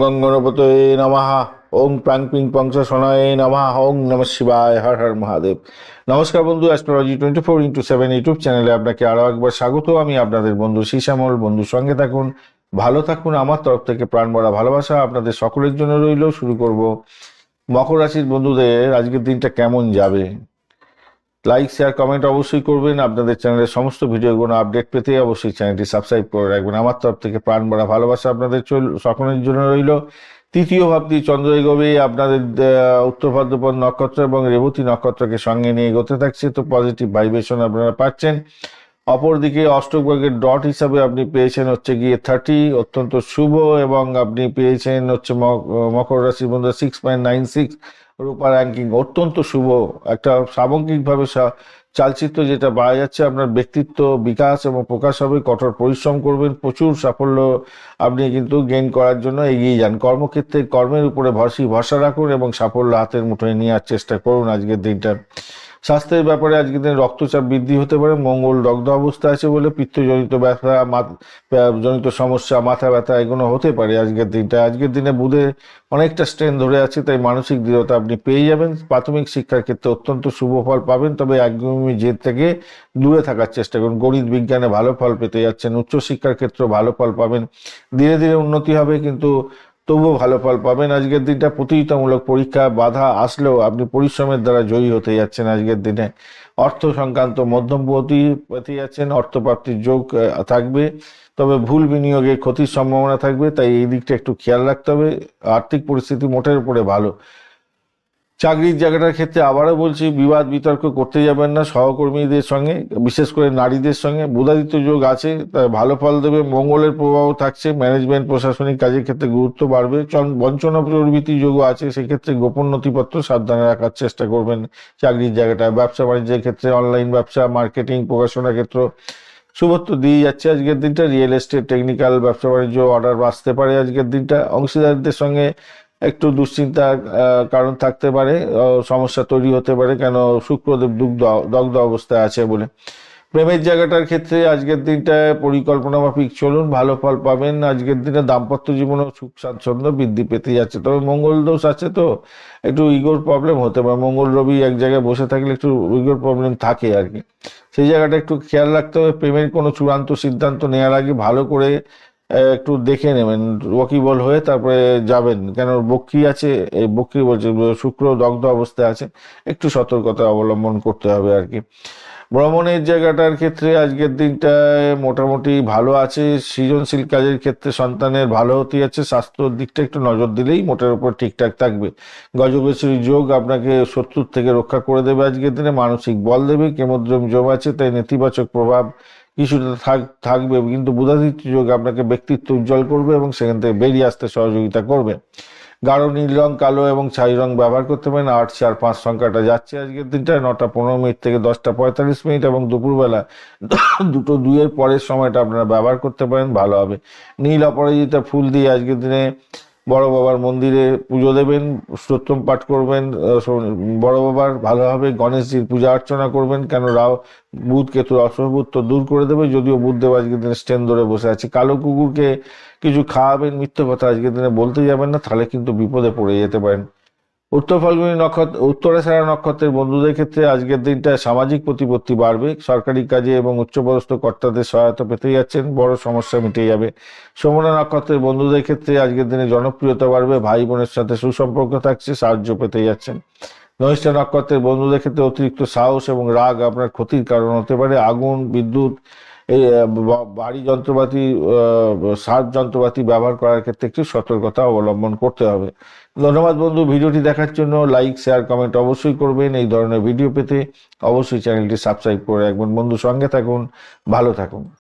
গং গণপতয়ে নমঃ। ওং প্রাং পিং পংস শনয়ে নমঃ। ওং নম শিবায়। হর হর মহাদেব। নমস্কার বন্ধু astrology twenty four into seven YouTube চ্যানেলে আপনাকে আরও একবার স্বাগত। আমি আপনাদের বন্ধু শ্যামল বন্ধুর সঙ্গে থাকুন, ভালো থাকুন। আমার তরফ থেকে প্রাণ ভরা ভালোবাসা আপনাদের সকলের জন্য রইল। শুরু করব মকর রাশির বন্ধুদের। আজকের দিনটা কেমন যাবে? লাইক শেয়ার কমেন্ট অবশ্যই করবেন। আপনাদের চ্যানেলের সমস্ত ভিডিওগুলো আপডেট পেতে অবশ্যই চ্যানেলটি সাবস্ক্রাইব করে রাখবেন। আমার তরফ থেকে প্রাণ ভরা ভালোবাসা আপনাদের চল সকলের জন্য রইল। তৃতীয় ভাবটি চন্দ্র এগোবে আপনাদের উত্তর ভাদ্রপদ নক্ষত্র এবং রেবতী নক্ষত্রকে সঙ্গে নিয়ে এগোতে থাকছে। তো পজিটিভ ভাইব্রেশন আপনারা পাচ্ছেন। অপরদিকে অষ্টক ভাগের ডট হিসাবে আপনি পেয়েছেন হচ্ছে গিয়ে থার্টি অত্যন্ত শুভ, এবং আপনি পেয়েছেন হচ্ছে মক- মকর রাশির মধ্যে সিক্স পয়েন্ট নাইন সিক্স রূপা র্যাঙ্কিং অত্যন্ত শুভ। একটা সামগ্রিকভাবে চালচিত্র যেটা পাওয়া যাচ্ছে, আপনার ব্যক্তিত্ব বিকাশ এবং প্রকাশ হবে, কঠোর পরিশ্রম করবেন, প্রচুর সাফল্য আপনি কিন্তু গেইন করার জন্য এগিয়ে যান। কর্মক্ষেত্রে কর্মের উপরে ভরসি, ভরসা রাখুন এবং সাফল্য হাতের মুঠোয় নেওয়ার চেষ্টা করুন আজকের দিনটা। স্বাস্থ্যের ব্যাপারে আজকের দিনে রক্তচাপ বৃদ্ধি হতে পারে, মঙ্গল দগ্ধ অবস্থা আছে বলে পিত্তজনিত ব্যথা জনিত সমস্যা, মাথা ব্যথা এগুলো হতে পারে আজকের দিনটা। আজকের দিনে বুধে অনেকটা স্ট্রেন ধরে আছে, তাই মানসিক দৃঢ়তা আপনি পেয়ে যাবেন। প্রাথমিক শিক্ষার ক্ষেত্রে অত্যন্ত শুভ ফল পাবেন, তবে একদমই জেদ থেকে দূরে থাকার চেষ্টা করুন। গণিত বিজ্ঞানে ভালো ফল পেতে যাচ্ছেন, উচ্চশিক্ষার ক্ষেত্রে ভালো ফল পাবেন। ধীরে ধীরে উন্নতি হবে, কিন্তু তবুও ভালো ফল পাবেন। আজকের দিনটা প্রতিযোগিতামূলক পরীক্ষা, বাধা আসলেও আপনি পরিশ্রমের দ্বারা জয়ী হতে যাচ্ছেন আজকের দিনে। অর্থ সংক্রান্ত মধ্যমপতি পেতে যাচ্ছেন, অর্থপ্রাপ্তির যোগ থাকবে। তবে ভুল বিনিয়োগে ক্ষতির সম্ভাবনা থাকবে, তাই এই দিকটা একটু খেয়াল রাখতে হবে। আর্থিক পরিস্থিতি মোটের উপরে ভালো। চাকরির জায়গাটার ক্ষেত্রে আবারও বলছি, বিবাদ বিতর্ক করতে যাবেন না সহকর্মীদের সঙ্গে, বিশেষ করে নারীদের সঙ্গে। বুধাদিত্য যোগ আছে, তাই ভালো ফল দেবে, মঙ্গলের প্রভাব থাকছে, ম্যানেজমেন্ট, প্রশাসনিক কাজের ক্ষেত্রে গুরুত্ব বাড়বে। চন- বঞ্চনা প্রবৃত্তি যোগও আছে, সেক্ষেত্রে গোপন নথিপত্র সাবধানে রাখার চেষ্টা করবেন চাকরির জায়গাটা ব্যবসা বাণিজ্যের ক্ষেত্রে অনলাইন ব্যবসা, মার্কেটিং প্রকাশনা ক্ষেত্র শুভত্ব দিয়ে যাচ্ছে আজকের দিনটা। রিয়েল এস্টেট, টেকনিক্যাল ব্যবসা বাণিজ্য অর্ডার আসতে পারে আজকের দিনটা। অংশীদারদের সঙ্গে একটু দুশ্চিন্তার কারণ থাকতে পারে সমস্যা তৈরি হতে পারে কেন শুক্রদেব দুগ্ধ, দগ্ধ অবস্থায় আছে বলে। প্রেমের জায়গাটার ক্ষেত্রে আজকের দিনটায় পরিকল্পনা মাফিক চলুন ভালো ফল পাবেন। আজকের দিনে দাম্পত্য জীবনে সুখ স্বাচ্ছন্দ্য বৃদ্ধি পেতে যাচ্ছে। তবে মঙ্গল দোষ আছে তো? একটু ইগোর প্রবলেম হতে পারে। মঙ্গল রবি এক জায়গায় বসে থাকলে একটু ইগোর প্রবলেম থাকে আর কি। সেই জায়গাটা একটু খেয়াল রাখতে হবে। প্রেমের কোনো চূড়ান্ত সিদ্ধান্ত নেওয়ার আগে ভালো করে একটু দেখে নেবেন ওয়াকিবল হয়ে তারপরে যাবেন। কেন বক্রি আছে, এই বক্রি বলছে, শুক্র দগ্ধ অবস্থায় আছে, একটু সতর্কতা অবলম্বন করতে হবে আর কি। ভ্রমণের জায়গাটার ক্ষেত্রে আজকের দিনটায় মোটামুটি ভালো আছে, সৃজনশীল কাজের ক্ষেত্রে সন্তানের ভালো হতে যাচ্ছে, স্বাস্থ্যর দিকটা একটু নজর দিলেই মোটের উপর ঠিকঠাক থাকবে। গজকেশ্বরী যোগ আপনাকে শত্রুর থেকে রক্ষা করে দেবে আজকের দিনে, মানসিক বল দেবে, কেমদ্রম যোগ আছে, তাই নেতিবাচক প্রভাব কিছুটা থাক, থাকবে, কিন্তু বুধাদিত্য যোগ আপনাকে ব্যক্তিত্ব উজ্জ্বল করবে এবং সেখান থেকে বেরিয়ে আসতে সহযোগিতা করবে। গাঢ়, নীল রং, কালো এবং ছাই রং ব্যবহার করতে পারেন। আট, চার, পাঁচ সংখ্যাটা যাচ্ছে আজকের দিনটায়। নটা, পনেরো মিনিট থেকে দশটা পঁয়তাল্লিশ মিনিট এবং দুপুরবেলা দুটো দুইয়ের পরের সময়টা আপনারা ব্যবহার করতে পারেন। ভালো হবে। নীল অপরাজিতা ফুল দিয়ে আজকের দিনে বড় বাবার মন্দিরে পুজো দেবেন, স্তোত্রম পাঠ করবেন বড় বাবার ভালোভাবে গণেশজির পূজা অর্চনা করবেন, কেন রাও বুধ কেতুর অশুভবুধ তো দূর করে দেবে, যদিও বুধদেব আজকের দিনে স্ট্যান্ড ধরে বসে আছে। কালো কুকুরকে কিছু খাওয়াবেন, মিথ্যে কথা আজকের দিনে বলতে যাবেন না, তাহলে কিন্তু বিপদে পড়ে যেতে পারেন। উত্তর ফাল্গুনী নক্ষত্র উত্তরাষাঢ়া নক্ষত্রের বন্ধুদের ক্ষেত্রে আজকের দিনটা সামাজিক প্রতিপত্তি বাড়বে। সরকারি কাজে এবং উচ্চপদস্থ কর্তাদের সহায়তা পেতে যাচ্ছেন, বড় সমস্যা মিটে যাবে। সোমনা নক্ষত্রের বন্ধুদের ক্ষেত্রে আজকের দিনে জনপ্রিয়তা বাড়বে, ভাই বোনের সাথে সুসম্পর্ক থাকছে, সাহায্য পেতে যাচ্ছেন। ধনিষ্ঠা নক্ষত্রের বন্ধুদের ক্ষেত্রে অতিরিক্ত সাহস এবং রাগ আপনার ক্ষতির কারণ হতে পারে। আগুন, বিদ্যুৎ এই বাড়ি যন্ত্রপাতি সার যন্ত্রপাতি ব্যবহার করার ক্ষেত্রে একটু সতর্কতা অবলম্বন করতে হবে। ধন্যবাদ বন্ধু, ভিডিওটি দেখার জন্য লাইক, শেয়ার, কমেন্ট অবশ্যই করবেন। এই ধরনের ভিডিও পেতে অবশ্যই চ্যানেলটি সাবস্ক্রাইব করে রাখবেন। বন্ধু, সঙ্গে থাকুন, ভালো থাকুন।